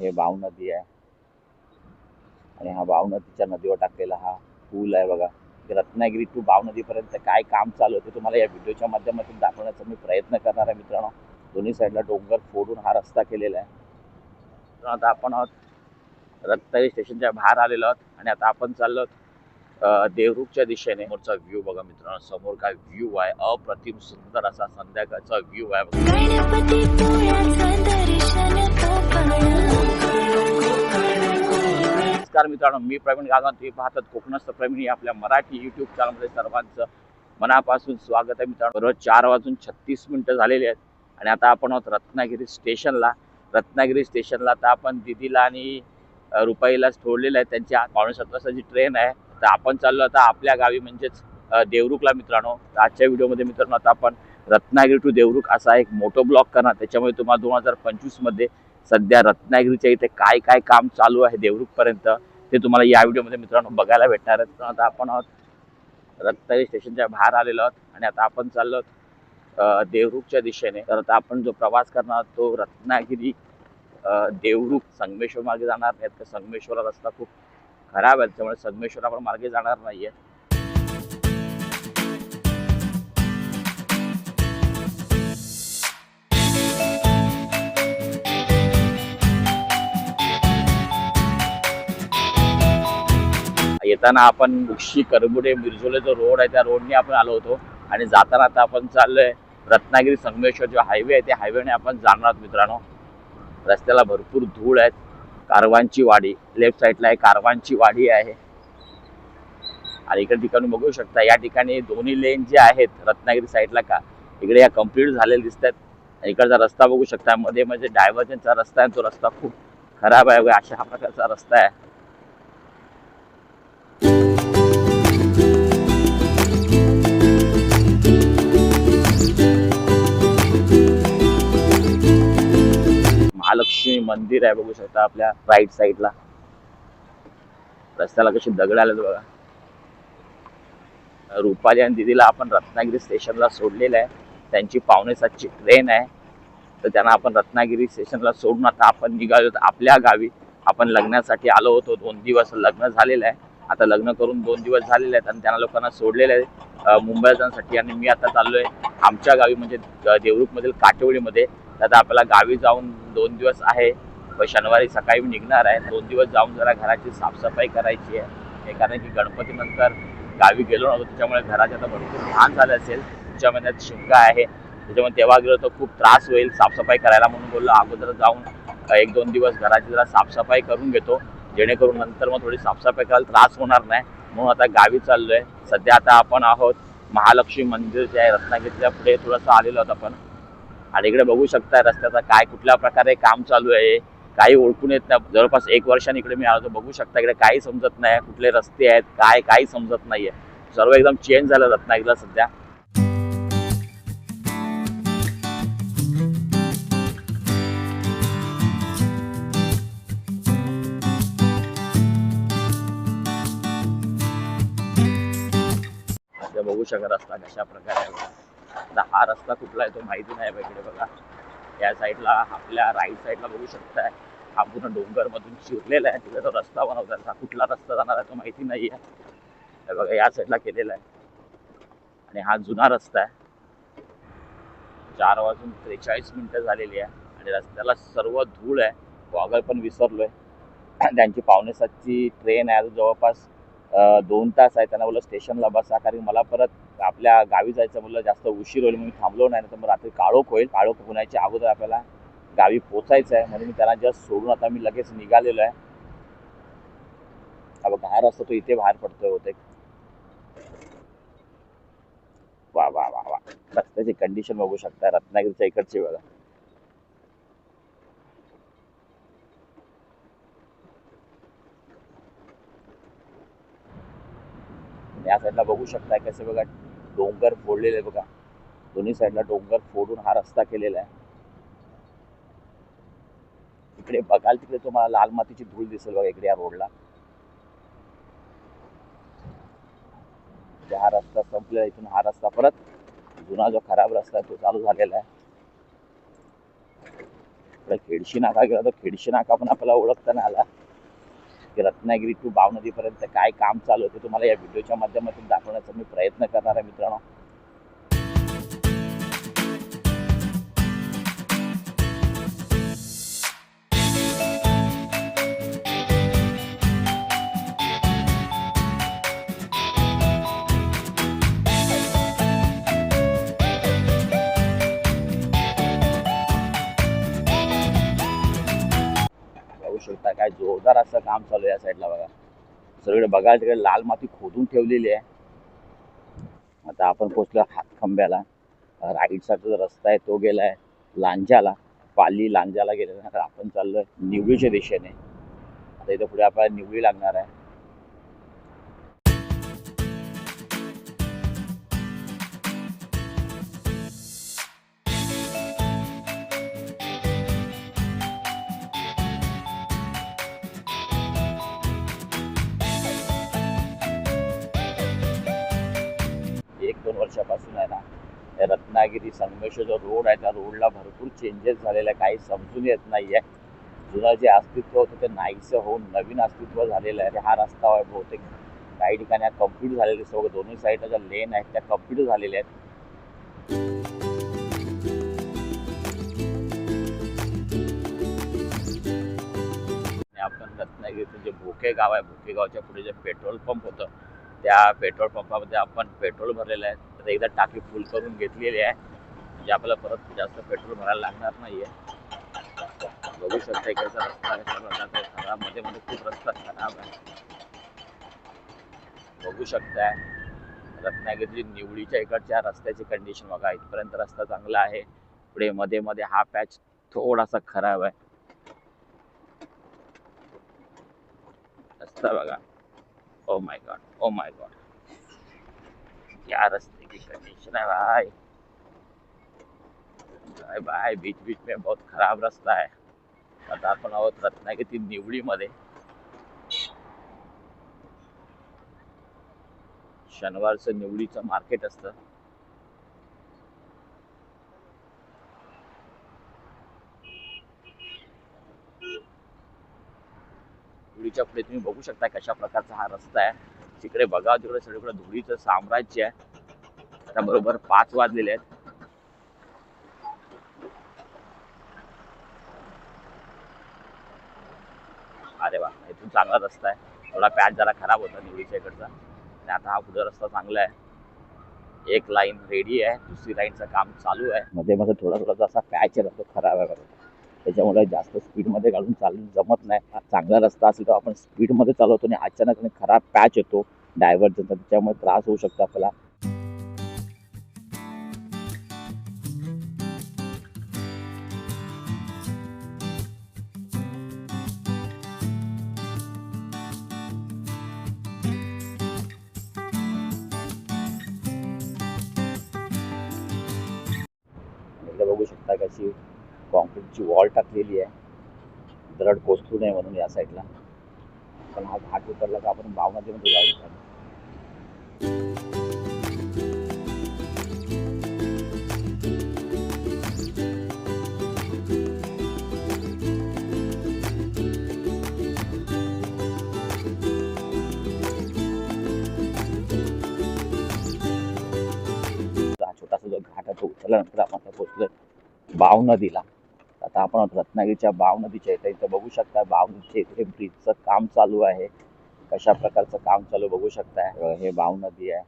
हे भाव नदी आहे. आणि हा भाव नदीच्या नदीवर टाकलेला हा पूल आहे बघा. रत्नागिरी टू बाव नदीपर्यंत काय काम चालू होते तुम्हाला या व्हिडिओच्या माध्यमातून दाखवण्याचा मी प्रयत्न करणार आहे मित्रांनो. दोन्ही साईडला डोंगर फोडून हा रस्ता केलेला आहे. आता आपण आहोत रत्नागिरी स्टेशनच्या बाहेर आलेलो आहोत आणि आता आपण चाललो देवरूखच्या देवरुखच्या दिशेने. समोरचा व्ह्यू बघा मित्रांनो. समोर काय व्ह्यू आहे? अप्रतिम सुंदर असा संध्याकाळचा व्ह्यू आहे नमस्कार मित्रांनो मी प्रवीण गागन तुम्ही पाहतात कोकणस्थ प्रवीण या आपल्या मराठी युट्यूब चॅनलमध्ये सर्वांचं मनापासून स्वागत आहे मित्रांनो. बरोबर चार वाजून छत्तीस मिनटं झालेली आहेत आणि आता आपण आहोत रत्नागिरी स्टेशनला. रत्नागिरी स्टेशनला आता आपण दिदीला आणि रुपाईला सोडलेलं आहे. त्यांची पावणे सात वाजताची ट्रेन आहे. तर आपण चाललो आता आपल्या गावी म्हणजेच देवरुखला मित्रांनो. तर आजच्या व्हिडिओमध्ये मित्रांनो आता आपण रत्नागिरी टू देवरुख असा एक मोठो ब्लॉक करणार. त्याच्यामुळे तुम्हाला दोन हजार पंचवीसमध्ये सध्या रत्नागिरीच्या इथे काय काय काम चालू आहे देवरुखपर्यंत ते तुम्हाला या व्हिडिओमध्ये मित्रांनो बघायला भेटणार आहे तर आता आपण आहोत रत्नागिरी स्टेशनच्या बाहेर आलेलो आहोत आणि आता आपण चाललो आहोत देवरुखच्या दिशेने. तर आता आपण जो प्रवास करणार आहोत तो रत्नागिरी देवरूख देवरुख संगमेश्वर मार्गे जाणार. नाहीत तर संगमेश्वरला रस्ता खूप खराब आहे त्यामुळे संगमेश्वर आपण मार्गे जाणार नाही आहे येताना आपण मुक्षी करबुडे मिरजोले जो रोड आहे त्या रोडने आपण आलो होतो. आणि जाताना आता आपण चाललोय रत्नागिरी संगमेश्वर जो हायवे आहे त्या हायवेने आपण जाणार आहोत मित्रांनो. रस्त्याला भरपूर धूळ आहेत. कारवांची वाडी लेफ्ट साईडला आहे कारवांची वाडी आहे. आणि इकडे ठिकाणी बघू शकता या ठिकाणी दोन्ही लेन जे आहेत रत्नागिरी साईडला का इकडे या कंप्लीट झालेले दिसत आहेत आणि इकडचा रस्ता बघू शकता मध्ये म्हणजे डायव्हर्जनचा रस्ता आहे तो रस्ता खूप खराब आहे वगैरे अशा हा प्रकारचा रस्ता आहे. महालक्ष्मी मंदिर आहे बघू शकता आपल्या राईट साईडला रस्त्याला कशी दगड आलेत बघा. रुपाली आणि दिदीला आपण रत्नागिरी स्टेशनला सोडलेलं आहे. त्यांची पावणे सातची ट्रेन आहे. तर त्यांना आपण रत्नागिरी स्टेशनला सोडून आता आपण निघालो. आपल्या गावी आपण लग्नासाठी आलो होतो. दोन दिवस लग्न झालेलं आहे. आता लग्न करून दोन दिवस झालेले आहेत आणि त्यांना लोकांना सोडलेलं आहे. मुंबई जाण्यासाठी आणि मी आता चाललोय. आमच्या गावी म्हणजे अं, काटेवळीमध्ये आता आपल्याला गावी जाऊन दोन दिवस आहे. व शनिवारी सकाळी मी निघणार आहे. दोन दिवस जाऊन जरा घराची साफसफाई करायची आहे. हे कारण की गणपतीनंतर गावी गेलो नव्हतो त्याच्यामुळे घराचे आता भरपूर घाण झालं असेल. पुढच्या महिन्यात शिमगा आहे त्याच्यामुळे तेव्हा गेलो तर खूप त्रास होईल. साफसफाई करायला म्हणून बोललो अगोदर जाऊन एक दोन दिवस घराची जरा साफसफाई करून घेतो. जेणेकरून नंतर मग थोडी साफसफाई करायला त्रास होणार नाही. म्हणून आता गावी चाललो आहे सध्या आता आपण आहोत महालक्ष्मी मंदिर जे आहे रत्नागिरीच्या पुढे थोडंसं आलेलो आहोत आपण. आणि इकडे बघू शकता रस्त्याचा काय कुठल्या प्रकारे काम चालू आहे. काही ओळखून येत नाही. जवळपास एक वर्षाने इकडे मी आलो बघू शकता इकडे काही समजत नाही. कुठले रस्ते आहेत काय काही समजत नाहीये. सर्व एकदम चेंज झालं रत्नागिरीला सध्या. आता बघू शकत रस्ता कशा प्रकारे आता हा रस्ता कुठला आहे तो माहिती नाही बघा इकडे बघा. या साईडला आपल्या राईट साईडला बघू शकताय. हा पूर्ण डोंगर मधून आहे तिथे तो रस्ता बनवतात हा कुठला रस्ता जाणार आहे तो माहिती नाही आहे. बघा या साईडला केलेला आहे. आणि हा जुना रस्ता आहे. चार वाजून त्रेचाळीस मिनिटं झालेली आहे. आणि रस्त्याला सर्व धूळ आहे. वागळ पण विसरलोय. त्यांची पावणेसातची ट्रेन आहे. जवळपास दोन तास आहे. त्यांना बोललं स्टेशनला बसा कारण मला परत आपल्या गावी जायचं म्हणलं जास्त उशीर होईल म्हणून थांबलो नाही तर मग रात्री काळोख होईल. काळोख होण्याच्या अगोदर आपल्याला गावी पोचायचं आहे म्हणून मी त्यांना जस्ट सोडून आता मी लगेच निघालेलो आहे. आता बाहेर असतो तो इथे बाहेर पडतोय होते वा वा वा वा. रस्त्याची कंडिशन बघू शकता रत्नागिरीच्या इकडची बघा. या साईडला बघू शकताय कसे बघा डोंगर फोडलेले बघा. दोन्ही साईडला डोंगर फोडून हा रस्ता केलेला आहे. इकडे बघाल तिकडे तुम्हाला लाल मातीची धूळ दिसेल बघा इकडे या रोडला हा रस्ता संपलेला इथून हा रस्ता परत जुना जो खराब रस्ता आहे तो चालू झालेला आहे. खेडशी नाका गेला तर खेडशी नाका पण आपल्याला ओळखता नाही आला. रत्नागिरी टू भावनदीपर्यंत काय काम चालू होते तुम्हाला या व्हिडिओच्या माध्यमातून दाखवण्याचा मी प्रयत्न करणार आहे मित्रांनो. शकता काय जोरदार असं काम चालू आहे या साईडला बघा. सगळीकडे बघा तिकडे लाल माती खोदून ठेवलेली आहे. आता आपण पोचलो हातखंब्याला राईट साईडचा जो रस्ता आहे तो गेलाय लांजाला. पाली लांजाला गेलेला आपण चाललोय निवळीच्या दिशेने. आता इथं पुढे आपल्याला निवळी लागणार आहे. वर्षापासून आहे ना रत्नागिरी संगमेश्वर जो रोड आहे त्या रोडला भरपूर चेंजेस झालेले आहे काही समजून येत नाही आहे जुनं जे अस्तित्व होतं ते नाहीसं होऊन नवीन अस्तित्व झालेलं आहे. हा रस्ता आहे बहुतेक. काही ठिकाणी कंप्लीट झालेले सगळं दोन्ही साईडला ज्या लेन आहेत त्या कंप्लीट झालेल्या आहेत. आपण रत्नागिरीचं जे भोके गाव आहे भोके गावच्या पुढे जे पेट्रोल पंप होतं त्या पेट्रोल पंपामध्ये आपण पेट्रोल भरलेलं आहे. तर एकदा टाकी फुल करून घेतलेली आहे. म्हणजे आपल्याला परत जास्त पेट्रोल भरायला लागणार नाहीये. बघू शकता इकडचा रस्ता आहे. सगळं खराबमध्ये मध्ये खूप रस्ता खराब आहे. बघू शकताय. रत्नागिरी निवडीच्या इकडच्या रस्त्याची कंडिशन बघा. इथपर्यंत रस्ता चांगला आहे. पुढे मध्ये मध्ये हा पॅच थोडासा खराब आहे. रस्ता बघा. Oh my God oh my God या रस्ते की कंडीशन है भाई भाई भाई बीच बीच में बहुत खराब रास्ता है आता आपण आहोत रत्नागिरी निवडीमध्ये शनिवारचं निवडीचं मार्केट असतं धुळीच्या पुढे तुम्ही बघू शकता कशा प्रकारचा हा रस्ता आहे तिकडे बघा तिकडे सगळीकडे धुळीचं साम्राज्य आहे आता बरोबर पाच वाजलेले आहेत. अरे वा इथून चांगला रस्ता आहे. थोडा पॅच जरा खराब होता निवडीच्या इकडचा. आणि आता हा पुढे रस्ता चांगला आहे. एक लाईन रेडी आहे दुसरी लाईनचं काम चालू आहे. मध्ये मध्ये थोडा थोडासा असा पॅच आहे रस्ता खराब आहे त्याच्यामुळे जास्त स्पीडमध्ये काढून चालून जमत नाही. हा चांगला रस्ता असेल तर आपण स्पीडमध्ये चालवतो आणि अचानक खराब पॅच येतो. डायव्हर्जनचा त्याच्यामुळे त्रास होऊ शकतो आपल्याला. इकडे बघू शकता कशी कॉन्क्रीटची वॉल टाकलेली आहे. दरड कोसळू नये म्हणून या साईडला पण हा घाट उतरला का आपण भावनदीमध्ये जाऊ शकतो. जो तो आपण आता पोहोचलोय बाव नदीला. आता आपण रत्नागिरीच्या बाव नदीच्या इथे इथं बघू शकता बाव नदीच्या इथे ब्रिजचं काम चालू आहे. कशा प्रकारचं काम चालू बघू शकताय. हे बाव नदी आहे.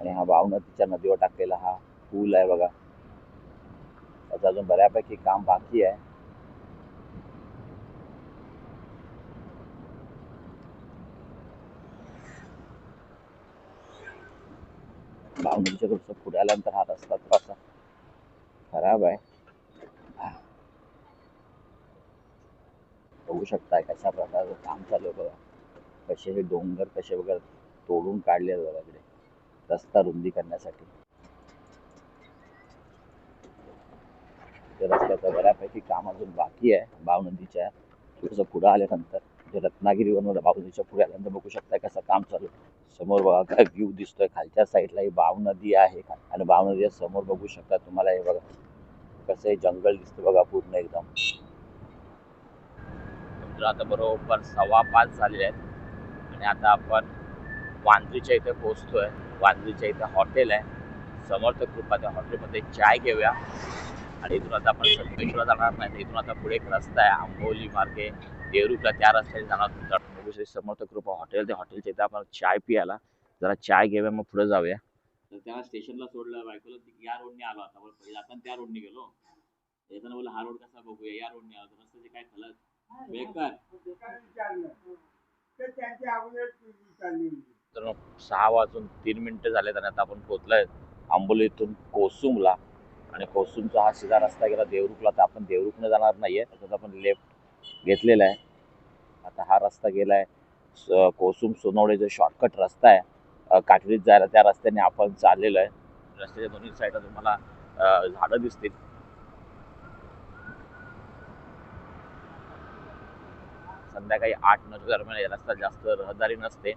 आणि हा बाव नदीच्या नदीवर टाकलेला हा पूल आहे बघा. त्याचं अजून बऱ्यापैकी काम बाकी आहे. बाव नदीच्या थोडंसं पुढे आल्यानंतर हा रस्ता थोडासा खराब आहे. बघू शकताय कशा प्रकारचं काम चालू आहे बघा. कसे हे डोंगर कसे वगैरे तोडून काढले आहेत बघा इकडे. रस्ता रुंदी करण्यासाठी. रस्त्याचं बऱ्यापैकी काम अजून बाकी आहे. बाव नदीच्या थोडंसं पुढं आल्यानंतर. रत्नागिरी रत्नागिरीवरून बाव पुढे आल्यानंतर बघू शकताय कसं काम चालू आहे. समोर बघा काय व्ह्यू दिसतोय. खालच्या साईडला ही बाव नदी आहे. आणि बाव नदीच्या समोर बघू शकता तुम्हाला हे बघा कसं हे जंगल दिसतं बघा पूर्ण एकदम. आता बरोबर सव्वा पाच झालेले आहेत. आणि आता आपण वांद्रीच्या इथे पोहोचतोय. वांद्रीच्या इथे हॉटेल आहे. समर्थ कृपा त्या हॉटेलमध्ये चाय घेऊया. आणि इथून आता आपण संकेश्वर जाणार नाही. इथून आता पुढे एक रस्ता आहे आंबोली मार्गे. देवरूपला त्या रस्त्याने जाणार श्री समर्थ कृपा हॉटेल त्या हॉटेलच्या इथे आपण चाय पियाला जरा चाय घेऊया मग पुढे जाऊया. तर त्याला स्टेशनला सोडलं बायकोला ती या रोडने आलो आता. पहिले जाताना त्या रोडने गेलो. येताना बोला हा रोड कसा बघूया? या रोडने आलो. रस्त्याचे काय खलत? बेकार. तर मग सहा वाजून तीन मिनिटं झालेत आणि आता आपण पोहोचलोय आंबोलीतून कोसुमला. आणि कोसुमचा हा सीधा रस्ता गेला देवरुखला तर आपण देवरुखने जाणार नाहीये. त्याच्यात आपण लेफ्ट घेतलेला आहे. आता हा रस्ता गेलाय आहे कोसुम सोनवडे जो शॉर्टकट रस्ता आहे अ, जायला त्या रस्त्याने आपण चाललेलो आहे. रस्त्याच्या दोन्ही साईडला तुम्हाला झाडं दिसतील. संध्याकाळी आठ नऊ दरम्यान या रस्ता जास्त रहदारी नसते.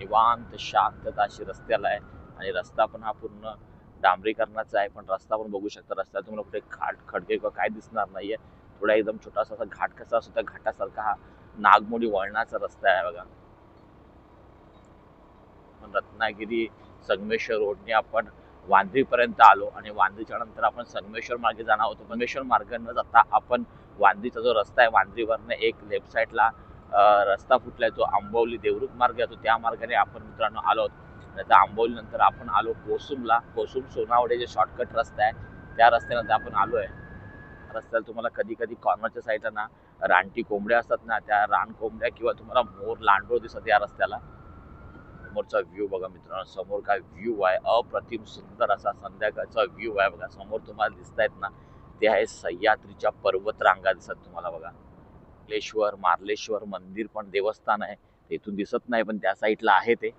निवांत शांतता अशी रस्त्याला आहे आणि रस्ता पण हा पूर्ण डांबरीकरणाचा आहे पण रस्ता पण बघू शकता रस्त्यात तुम्हाला कुठे घाट खडके किंवा काय दिसणार नाहीये. थोडा एकदम छोटासा असा घाट कसा असतो त्या घाटासारखा हा नागमोडी वळणाचा रस्ता आहे बघा. पण रत्नागिरी संगमेश्वर रोडने आपण वांद्रीपर्यंत आलो आणि वांद्रीच्या नंतर आपण संगमेश्वर मार्गे जाणार होतो. संगमेश्वर मार्गे न जाता आपण वांद्रीचा जो रस्ता आहे वांद्रीवरनं एक लेफ्ट साईडला रस्ता फुटलाय तो आंबवली देवरुख मार्ग आहे. तो त्या मार्गाने आपण मित्रांनो आलो आहोत. आता आंबवली नंतर आपण आलो कोसुमला. कोसुम सोनावडे जे शॉर्टकट रस्ता आहे त्या रस्त्यानंतर आपण आलो आहे रस्त्याला तुम्हाला कधी कधी कॉर्नरच्या साईडला ना रानटी कोंबड्या असतात ना त्या रान कोंबड्या किंवा तुम्हाला मोर लांडोळ दिसत या रस्त्याला. समोरचा व्ह्यू बघा मित्रांनो समोर काय व्ह्यू आहे? अप्रतिम सुंदर असा संध्याकाळचा व्ह्यू आहे बघा. समोर तुम्हाला दिसत आहेत ना ते आहे सह्याद्रीच्या पर्वतरांगा दिसत तुम्हाला बघा. मार्लेश्वर मार्लेश्वर मंदिर पण देवस्थान आहे. तिथून इथून दिसत नाही पण त्या साईडला आहे ते.